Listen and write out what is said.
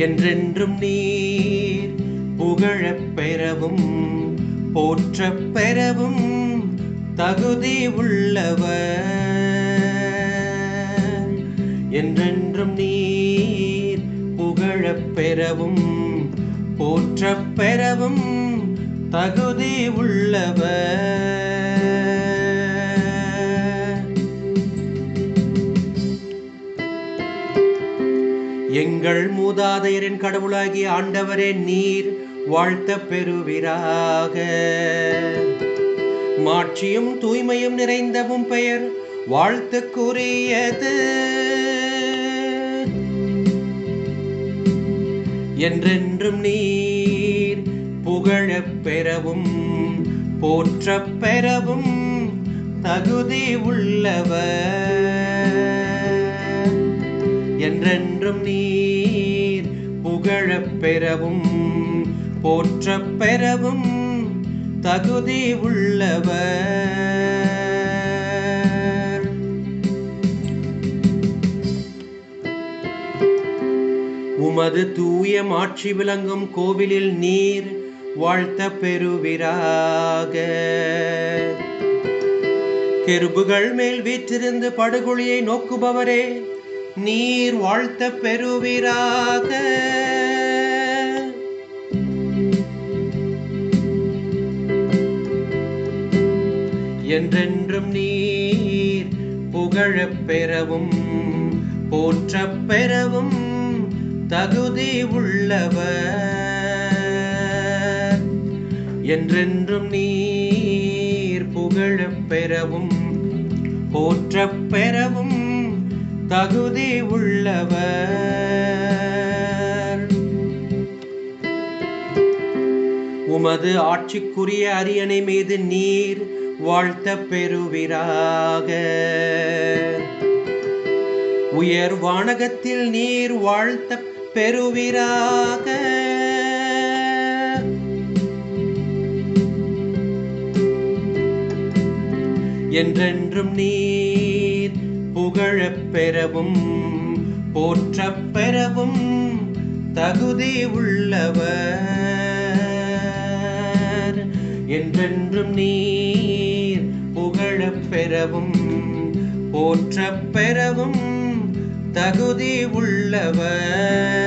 என்றென்றும் நீர் புகழப் பெறவும் போற்றப் பெறவும் தகுதி உள்ளவர். என்றென்றும் நீர் புகழப் பெறவும் போற்றப் பெறவும் தகுதி உள்ளவர். எங்கள் மூதாதையரின் கடவுளாகிய ஆண்டவரே நீர் வாழ்த்த பெறுவீராக. மாட்சியும் தூய்மையும் நிறைந்தவும் பெயர் வாழ்த்துக்குரியது என்றென்றும் நீர் புகழப் பெறவும் போற்றப் பெறவும் தகுதி உள்ளவர். என்றென்றும் நீர் புகழப் பெறவும் போற்றப் பெறவும் தகுதி உள்ளவர். உமது தூய மாட்சி விளங்கும் கோவிலில் நீர் வாழ்த்த பெறுவிராக. கெருபுகள் மேல் வீற்றிருந்து படுகொழியை நோக்குபவரே நீர் வாழ்த்த பெறுவீராக. என்றென்றும் நீர் புகழப் பெறவும் போற்றப் பெறவும் தகுதி உள்ளவர். என்றென்றும் நீர் புகழப் பெறவும் போற்றப் பெறவும் தகுதி உள்ளவர். உமது ஆட்சிக்குரிய அரியணை மீது நீர் வாழ்த்த பெறுவீராக. உயர் வானகத்தில் நீர் வாழ்த்த பெறுவீராக. என்றென்றும் நீர் பெறவும் போற்றப் பெறவும் தகுதி உள்ளவர். என்றென்றும் நீர் புகழப் பெறவும் போற்றப் பெறவும் தகுதி உள்ளவர்.